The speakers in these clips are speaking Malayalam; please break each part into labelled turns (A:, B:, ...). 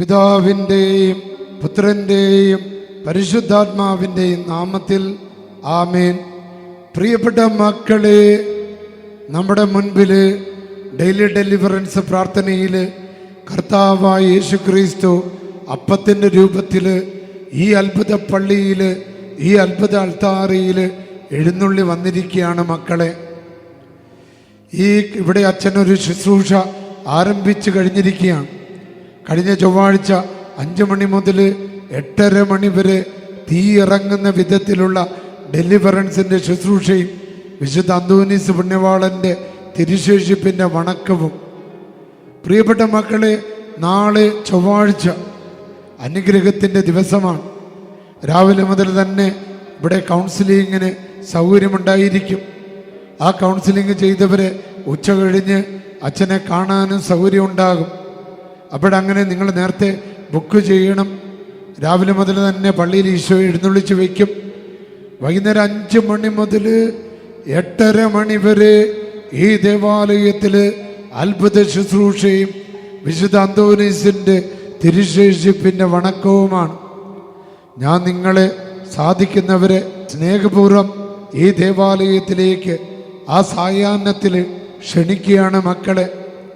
A: പിതാവിന്റെയും പുത്രന്റെയും പരിശുദ്ധാത്മാവിന്റെയും നാമത്തിൽ ആമേൻ. പ്രിയപ്പെട്ട മക്കളെ നമ്മുടെ മുൻപിൽ ഡെയിലി ഡെലിവറൻസ് പ്രാർത്ഥനയിൽ കർത്താവായ യേശു ക്രിസ്തു അപ്പത്തിന്റെ രൂപത്തിൽ ഈ അത്ഭുത പള്ളിയിൽ ഈ അത്ഭുത അൾത്താറിയിൽ എഴുന്നള്ളി വന്നിരിക്കുകയാണ് മക്കളെ. ഈ ഇവിടെ അച്ഛനൊരു ശുശ്രൂഷ ആരംഭിച്ചു കഴിഞ്ഞിരിക്കുകയാണ്. കഴിഞ്ഞ ചൊവ്വാഴ്ച അഞ്ചു മണി മുതൽ എട്ടര മണി വരെ തീ ഇറങ്ങുന്ന വിധത്തിലുള്ള ഡെലിവറൻസിന്റെ ശുശ്രൂഷയും വിശുദ്ധ അന്തോനീസ് പുണ്യവാളന്റെ തിരുശേഷിപ്പിന്റെ വണക്കവും. പ്രിയപ്പെട്ട മക്കളെ നാളെ ചൊവ്വാഴ്ച അനുഗ്രഹത്തിന്റെ ദിവസമാണ്. രാവിലെ മുതൽ തന്നെ ഇവിടെ കൗൺസിലിങ്ങിന് സൗകര്യമുണ്ടായിരിക്കും. ആ കൗൺസിലിംഗ് ചെയ്തവരെ ഉച്ച കഴിഞ്ഞ് അച്ഛനെ കാണാനും സൗകര്യം അങ്ങനെ നിങ്ങൾ നേരത്തെ ബുക്ക് ചെയ്യണം. രാവിലെ മുതൽ തന്നെ പള്ളിയിൽ ഈശോ എഴുന്നള്ളിച്ച് വയ്ക്കും. വൈകുന്നേരം അഞ്ച് മണി മുതൽ എട്ടര മണി വരെ ഈ ദേവാലയത്തിൽ അത്ഭുത ശുശ്രൂഷയും വിശുദ്ധ അന്തോനീസിന്റെ തിരുശേഷിപ്പിന്റെ വണക്കവുമാണ്. ഞാൻ നിങ്ങളെ സാധിക്കുന്നവരെ സ്നേഹപൂർവം ഈ ദേവാലയത്തിലേക്ക് ആ സായാഹ്നത്തിൽ ക്ഷണിക്കുകയാണ് മക്കളെ.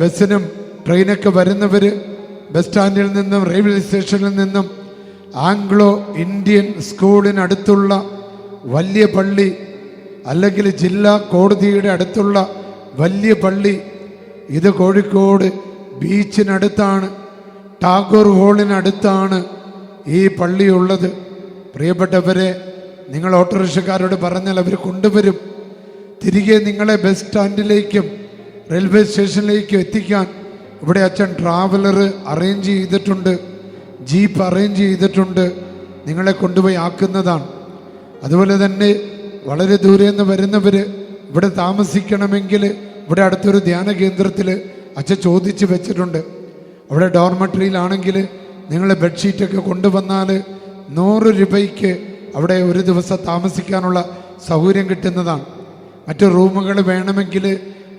A: ബസ്സിനും ട്രെയിനൊക്കെ വരുന്നവർ ബസ് സ്റ്റാൻഡിൽ നിന്നും റെയിൽവേ സ്റ്റേഷനിൽ നിന്നും ആംഗ്ലോ ഇന്ത്യൻ സ്കൂളിനടുത്തുള്ള വലിയ പള്ളി അല്ലെങ്കിൽ ജില്ലാ കോടതിയുടെ അടുത്തുള്ള വലിയ പള്ളി. ഇത് കോഴിക്കോട് ബീച്ചിനടുത്താണ് ടാഗോർ ഹോളിനടുത്താണ് ഈ പള്ളിയുള്ളത് പ്രിയപ്പെട്ടവരെ നിങ്ങൾ ഓട്ടോറിക്ഷക്കാരോട് പറഞ്ഞാൽ അവർ കൊണ്ടുവരും. തിരികെ നിങ്ങളെ ബസ് സ്റ്റാൻഡിലേക്കും റെയിൽവേ സ്റ്റേഷനിലേക്കും എത്തിക്കാൻ ഇവിടെ അച്ഛൻ ട്രാവലർ അറേഞ്ച് ചെയ്തിട്ടുണ്ട് ജീപ്പ് അറേഞ്ച് ചെയ്തിട്ടുണ്ട് നിങ്ങളെ കൊണ്ടുപോയി ആക്കുന്നതാണ്. അതുപോലെ തന്നെ വളരെ ദൂരെ നിന്ന് വരുന്നവർ ഇവിടെ താമസിക്കണമെങ്കിൽ ഇവിടെ അടുത്തൊരു ധ്യാന കേന്ദ്രത്തിൽ അച്ഛൻ ചോദിച്ച് വെച്ചിട്ടുണ്ട്. അവിടെ ഡോർമെട്രിയിലാണെങ്കിൽ നിങ്ങൾ ബെഡ്ഷീറ്റൊക്കെ കൊണ്ടുവന്നാൽ നൂറ് രൂപയ്ക്ക് അവിടെ ഒരു ദിവസം താമസിക്കാനുള്ള സൗകര്യം കിട്ടുന്നതാണ്. മറ്റു റൂമുകൾ വേണമെങ്കിൽ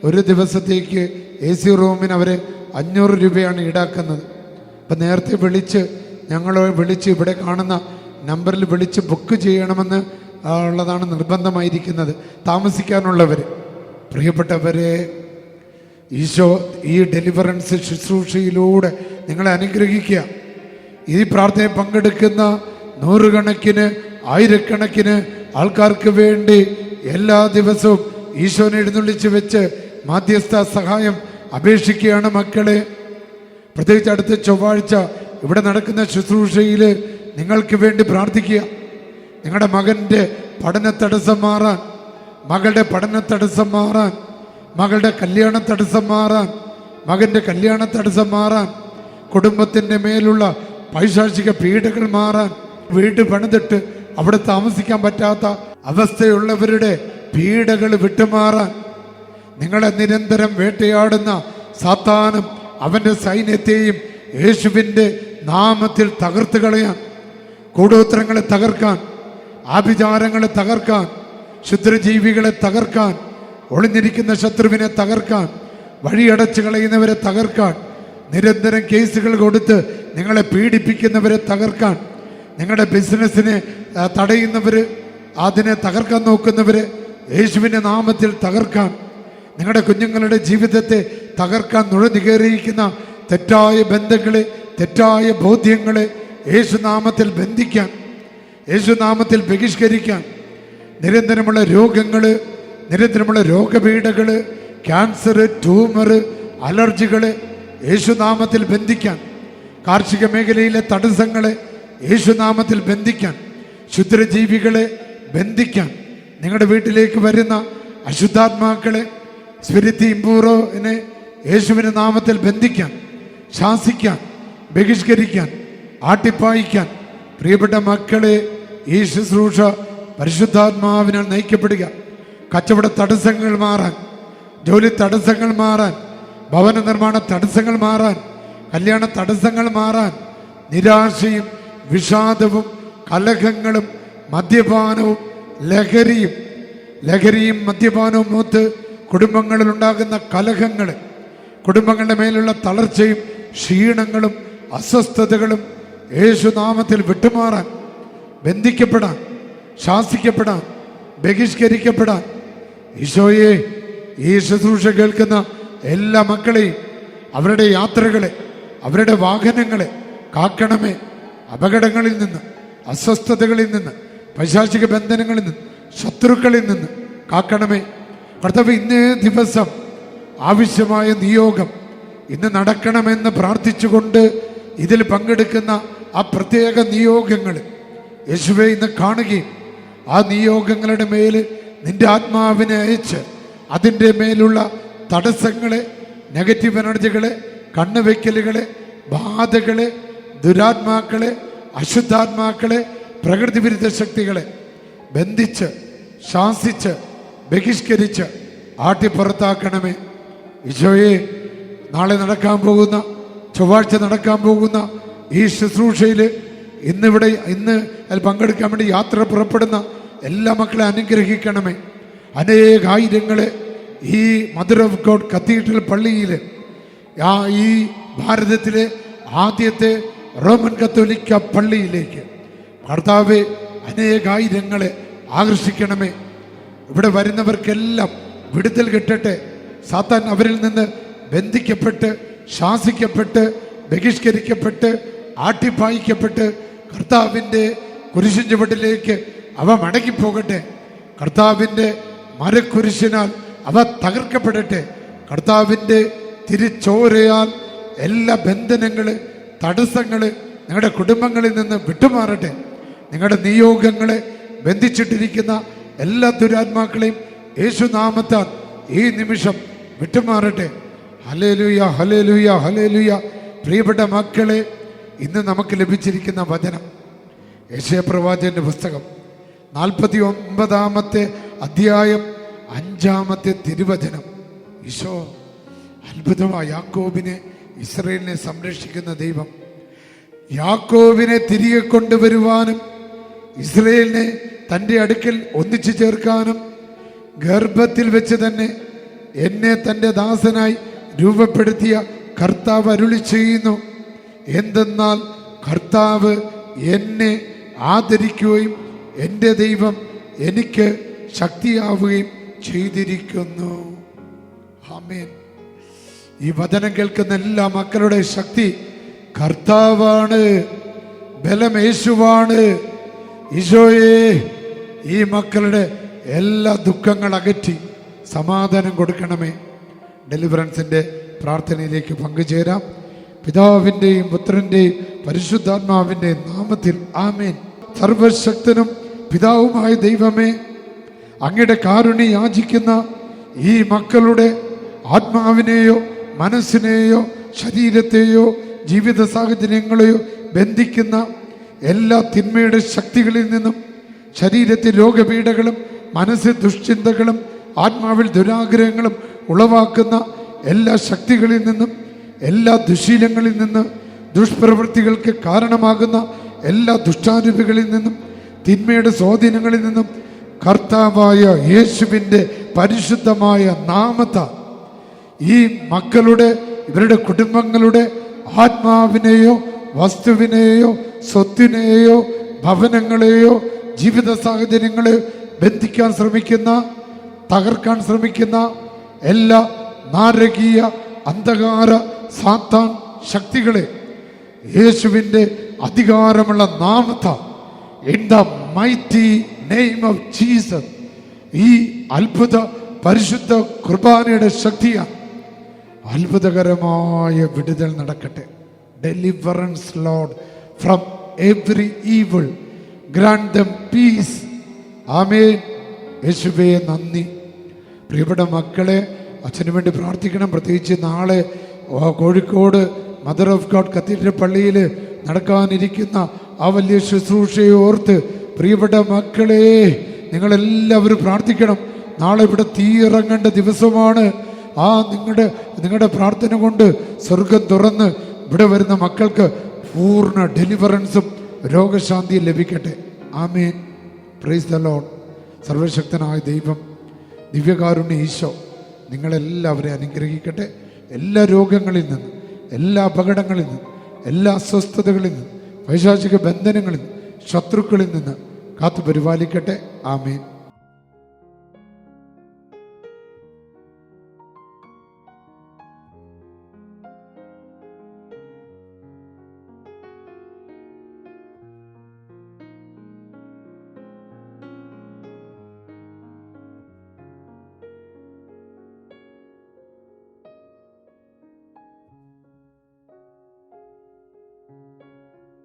A: ഒരു ദിവസത്തേക്ക് എ സി റൂമിന് അവർ അഞ്ഞൂറ് രൂപയാണ് ഈടാക്കുന്നത്. അപ്പം നേരത്തെ വിളിച്ച് ഞങ്ങൾ വിളിച്ച് ഇവിടെ കാണുന്ന നമ്പറിൽ വിളിച്ച് ബുക്ക് ചെയ്യണമെന്ന് ഉള്ളതാണ് നിർബന്ധമായിരിക്കുന്നത്. താമസിക്കാനുള്ളവർ പ്രിയപ്പെട്ടവരെ ഈശോ ഈ ഡെലിവറൻസ് ശുശ്രൂഷയിലൂടെ നിങ്ങളെ അനുഗ്രഹിക്കുക. ഈ പ്രാർത്ഥനയിൽ പങ്കെടുക്കുന്ന നൂറുകണക്കിന് ആയിരക്കണക്കിന് ആൾക്കാർക്ക് വേണ്ടി എല്ലാ ദിവസവും ഈശോനെ എഴുന്നള്ളിച്ച് വെച്ച് മാധ്യസ്ഥ സഹായം അപേക്ഷിക്കുകയാണ് മക്കളെ. പ്രത്യേകിച്ച് അടുത്ത ചൊവ്വാഴ്ച ഇവിടെ നടക്കുന്ന ശുശ്രൂഷയിൽ നിങ്ങൾക്ക് വേണ്ടി പ്രാർത്ഥിക്കുക. നിങ്ങളുടെ മകന്റെ പഠന തടസ്സം മാറാൻ മകളുടെ പഠന തടസ്സം മാറാൻ മകളുടെ കല്യാണ തടസ്സം മാറാൻ മകന്റെ കല്യാണ തടസ്സം മാറാൻ കുടുംബത്തിന്റെ മേലുള്ള പൈശാചിക പീഡകൾ മാറാൻ വീട് പണിതിട്ട് അവിടെ താമസിക്കാൻ പറ്റാത്ത അവസ്ഥയുള്ളവരുടെ പീഡകൾ വിട്ടുമാറാൻ നിങ്ങളെ നിരന്തരം വേട്ടയാടുന്ന സാത്താനും അവന്റെ സൈന്യത്തെയും യേശുവിന്റെ നാമത്തിൽ തകർത്ത് കളയാൻ കൂടോത്രങ്ങളെ തകർക്കാൻ ആഭിചാരങ്ങളെ തകർക്കാൻ ക്ഷുദ്രജീവികളെ തകർക്കാൻ ഒളിഞ്ഞിരിക്കുന്ന ശത്രുവിനെ തകർക്കാൻ വഴിയടച്ചു കളയുന്നവരെ തകർക്കാൻ നിരന്തരം കേസുകൾ കൊടുത്ത് നിങ്ങളെ പീഡിപ്പിക്കുന്നവരെ തകർക്കാൻ നിങ്ങളുടെ ബിസിനസ്സിനെ തടയുന്നവർ അതിനെ തകർക്കാൻ നോക്കുന്നവർ യേശുവിന്റെ നാമത്തിൽ തകർക്കാൻ നിങ്ങളുടെ കുഞ്ഞുങ്ങളുടെ ജീവിതത്തെ തകർക്കാൻ നുഴഞ്ഞു കയറിയിരിക്കുന്ന തെറ്റായ ബന്ധങ്ങളെ തെറ്റായ ബോധ്യങ്ങളെ യേശുനാമത്തിൽ ബന്ധിക്കാൻ യേശുനാമത്തിൽ ബഹിഷ്കരിക്കാൻ നിരന്തരമുള്ള രോഗങ്ങൾ നിരന്തരമുള്ള രോഗപീഠകൾ ക്യാൻസർ ട്യൂമർ അലർജികൾ യേശുനാമത്തിൽ ബന്ധിക്കാൻ കാർഷിക മേഖലയിലെ തടസ്സങ്ങളെ യേശുനാമത്തിൽ ബന്ധിക്കാൻ ക്ഷുദ്രജീവികളെ ബന്ധിക്കാൻ നിങ്ങളുടെ വീട്ടിലേക്ക് വരുന്ന അശുദ്ധാത്മാക്കളെ സ്പിരിറ്റി ഇമ്പൂറോനെ യേശുവിന്റെ നാമത്തിൽ ബന്ധിക്കാൻ ശാസിക്കാൻ ബഹിഷ്കരിക്കാൻ ആട്ടിപ്പായിക്കാൻ പ്രിയപ്പെട്ട മക്കളെ ഈ ശുശ്രൂഷ പരിശുദ്ധാത്മാവിനാൽ നയിക്കപ്പെടുക. കച്ചവട തടസ്സങ്ങൾ മാറാൻ ജോലി തടസ്സങ്ങൾ മാറാൻ ഭവന നിർമ്മാണ തടസ്സങ്ങൾ മാറാൻ കല്യാണ തടസ്സങ്ങൾ മാറാൻ നിരാശയും വിഷാദവും കലഹങ്ങളും മദ്യപാനവും ലഹരിയും ലഹരിയും മദ്യപാനവും മൂത്ത് കുടുംബങ്ങളിൽ ഉണ്ടാകുന്ന കലഹങ്ങൾ കുടുംബങ്ങളുടെ മേലുള്ള തളർച്ചയും ക്ഷീണങ്ങളും അസ്വസ്ഥതകളും യേശുനാമത്തിൽ വിട്ടുമാറാൻ ബന്ധിക്കപ്പെടാൻ ശാസിക്കപ്പെടാൻ ബഹിഷ്കരിക്കപ്പെടാൻ. ഈശോയെ ഈ ശുശ്രൂഷ കേൾക്കുന്ന എല്ലാ മക്കളെയും അവരുടെ യാത്രകളെ അവരുടെ വാഹനങ്ങളെ കാക്കണമേ. അപകടങ്ങളിൽ നിന്ന് അസ്വസ്ഥതകളിൽ നിന്ന് പൈശാചിക ബന്ധനങ്ങളിൽ നിന്ന് ശത്രുക്കളിൽ നിന്ന് കാക്കണമേ. കർത്താവ് ഇന്നേ ദിവസം ആവശ്യമായ നിയോഗം ഇന്ന് നടക്കണമെന്ന് പ്രാർത്ഥിച്ചുകൊണ്ട് ഇതിൽ പങ്കെടുക്കുന്ന ആ പ്രത്യേക നിയോഗങ്ങൾ യേശുവെ ഇന്ന് കാണുകയും ആ നിയോഗങ്ങളുടെ മേൽ നിന്റെ ആത്മാവിനെ അയച്ച് അതിന്റെ മേലുള്ള തടസ്സങ്ങളെ നെഗറ്റീവ് എനർജികളെ കണ്ണുവെക്കലുകളെ ബാധകളെ ദുരാത്മാക്കളെ അശുദ്ധാത്മാക്കളെ പ്രകൃതി വിരുദ്ധ ശക്തികളെ ബന്ധിച്ച് ശാസിച്ച് ബഹിഷ്കരിച്ച് ആട്ടിപ്പുറത്താക്കണമേ ഈശോയെ നാളെ നടക്കാൻ പോകുന്ന ചൊവ്വാഴ്ച നടക്കാൻ പോകുന്ന ഈ ശുശ്രൂഷയിൽ ഇന്നിവിടെ ഇന്ന് അതിൽ പങ്കെടുക്കാൻ വേണ്ടി യാത്ര പുറപ്പെടുന്ന എല്ലാ മക്കളെ അനുഗ്രഹിക്കണമേ. അനേകായിരങ്ങളെ ഈ മദർ ഓഫ് ഗോഡ് കത്തീഡ്രൽ പള്ളിയിൽ ആ ഈ ഭാരതത്തിലെ ആദ്യത്തെ റോമൻ കത്തോലിക്ക പള്ളിയിലേക്ക്. ഭർത്താവ് അനേകായിരങ്ങളെ ആകർഷിക്കണമേ. ഇവിടെ വരുന്നവർക്കെല്ലാം വിടുതൽ കിട്ടട്ടെ. സാത്താൻ അവരിൽ നിന്ന് ബന്ധിക്കപ്പെട്ട് ശാസിക്കപ്പെട്ട് ബഹിഷ്കരിക്കപ്പെട്ട് ആട്ടിപ്പായിക്കപ്പെട്ട് കർത്താവിന്റെ കുരിശിൻ ചുവട്ടിലേക്ക് അവ മടങ്ങിപ്പോകട്ടെ. കർത്താവിന്റെ മരക്കുരിശിനാൽ അവ തകർക്കപ്പെടട്ടെ. കർത്താവിന്റെ തിരിച്ചോരയാൽ എല്ലാ ബന്ധനങ്ങൾ തടസ്സങ്ങൾ നിങ്ങളുടെ കുടുംബങ്ങളിൽ നിന്ന് വിട്ടുമാറട്ടെ. നിങ്ങളുടെ നിയോഗങ്ങളെ ബന്ധിച്ചിട്ടിരിക്കുന്ന എല്ലാ ദുരാത്മാക്കളെയും യേശുനാമത്താൽ ഈ നിമിഷം വിട്ടുമാറട്ടെ. ഹലേലുയ ഹലേലുയ ഹലേലുയ പ്രിയപ്പെട്ട മക്കളെ ഇന്ന് നമുക്ക് ലഭിച്ചിരിക്കുന്ന വചനം. യേശയപ്രവാചന്റെ പുസ്തകം. നാൽപ്പത്തി ഒമ്പതാമത്തെ അധ്യായം അഞ്ചാമത്തെ തിരുവചനം. ഈശോ അത്ഭുതമായ യാക്കോബിനെ ഇസ്രയേലിനെ സംരക്ഷിക്കുന്ന ദൈവം. യാക്കോബിനെ തിരികെ കൊണ്ടുവരുവാനും ഇസ്രയേലിനെ തന്റെ അടുക്കൽ ഒന്നിച്ചു ചേർക്കാനും ഗർഭത്തിൽ വെച്ച് തന്നെ എന്നെ തന്റെ ദാസനായി രൂപപ്പെടുത്തിയ കർത്താവ് അരുളി ചെയ്യുന്നു. എന്തെന്നാൽ കർത്താവ് എന്നെ ആദരിക്കുകയും എന്റെ ദൈവം എനിക്ക് ശക്തിയാവുകയും ചെയ്തിരിക്കുന്നു. ആമേൻ. ഈ വചനം കേൾക്കുന്ന എല്ലാ മക്കളുടെ ശക്തി കർത്താവാണ് ബലം യേശുവാണ്. ഈശോയെ ഈ മക്കളുടെ എല്ലാ ദുഃഖങ്ങൾ അകറ്റി സമാധാനം കൊടുക്കണമേ. ഡെലിവറൻസിന്റെ പ്രാർത്ഥനയിലേക്ക് പങ്കുചേരാം. പിതാവിന്റെയും പുത്രന്റെയും പരിശുദ്ധാത്മാവിന്റെയും നാമത്തിൽ ആമേൻ. സർവശക്തനും പിതാവുമായ ദൈവമേ അങ്ങയുടെ കാരുണി യാചിക്കുന്ന ഈ മക്കളുടെ ആത്മാവിനെയോ മനസ്സിനെയോ ശരീരത്തെയോ ജീവിത സാഹചര്യങ്ങളെയോ ബന്ധിക്കുന്ന എല്ലാ തിന്മയുടെ ശക്തികളിൽ നിന്നും ശരീരത്തിൽ രോഗപീഠകളും മനസ്സിൽ ദുഷ്ചിന്തകളും ആത്മാവിൽ ദുരാഗ്രഹങ്ങളും ഉളവാക്കുന്ന എല്ലാ ശക്തികളിൽ നിന്നും എല്ലാ ദുശീലങ്ങളിൽ നിന്ന് ദുഷ്പ്രവൃത്തികൾക്ക് കാരണമാകുന്ന എല്ലാ ദുഷ്ടാരൂപികളിൽ നിന്നും തിന്മയുടെ സ്വാധീനങ്ങളിൽ നിന്നും കർത്താവായ യേശുവിന്റെ പരിശുദ്ധമായ നാമത്ത ഈ മക്കളുടെ ഇവരുടെ കുടുംബങ്ങളുടെ ആത്മാവിനെയോ വസ്തുവിനെയോ സ്വത്തിനെയോ ഭവനങ്ങളെയോ ജീവിത സാഹചര്യങ്ങളെ ബന്ധിക്കാൻ ശ്രമിക്കുന്ന തകർക്കാൻ ശ്രമിക്കുന്ന എല്ലാ നാരകീയ അന്ധകാര സാത്താൻ ശക്തികളെ യേശുവിന്റെ അധികാരമുള്ള നാമത്ത in the mighty name of Jesus ഈ അത്ഭുത പരിശുദ്ധ കുർബാനയുടെ ശക്തിയാണ് അത്ഭുതകരമായ വിടുതൽ നടക്കട്ടെ. Deliverance lord from every evil grant them peace amen യേശുവേ നന്ദി. പ്രിയപ്പെട്ട മക്കളെ അച്ഛന് വേണ്ടി പ്രാർത്ഥിക്കണം. പ്രത്യേകിച്ച് നാളെ Kozhikode mother of God cathedral പള്ളിയിൽ നടക്കാനിരിക്കുന്ന ആ വലിയ ശുശ്രൂഷയെ ഓർത്ത് പ്രിയപ്പെട്ട മക്കളെ നിങ്ങളെല്ലാവരും പ്രാർത്ഥിക്കണം. നാളെ ഇവിടെ തീയിറങ്ങേണ്ട ദിവസമാണ്. ആ നിങ്ങളുടെ നിങ്ങളുടെ പ്രാർത്ഥന കൊണ്ട് സ്വർഗം തുറന്ന് ഇവിടെ വരുന്ന മക്കൾക്ക് പൂർണ ഡെലിവറൻസും രോഗശാന്തിയും ലഭിക്കട്ടെ. ആമേൻ. പ്രൈസ് ദ ലോൺ സർവശക്തനായ ദൈവം ദിവ്യകാരുണ്യ ഈശോ നിങ്ങളെല്ലാവരെയും അനുഗ്രഹിക്കട്ടെ. എല്ലാ രോഗങ്ങളിൽ നിന്ന് എല്ലാ അപകടങ്ങളിൽ നിന്ന് എല്ലാ അസ്വസ്ഥതകളിൽ നിന്ന് വൈശാചിക ബന്ധനങ്ങളിൽ നിന്ന് ശത്രുക്കളിൽ നിന്ന് കാത്തു പരിപാലിക്കട്ടെ ആമേൻ.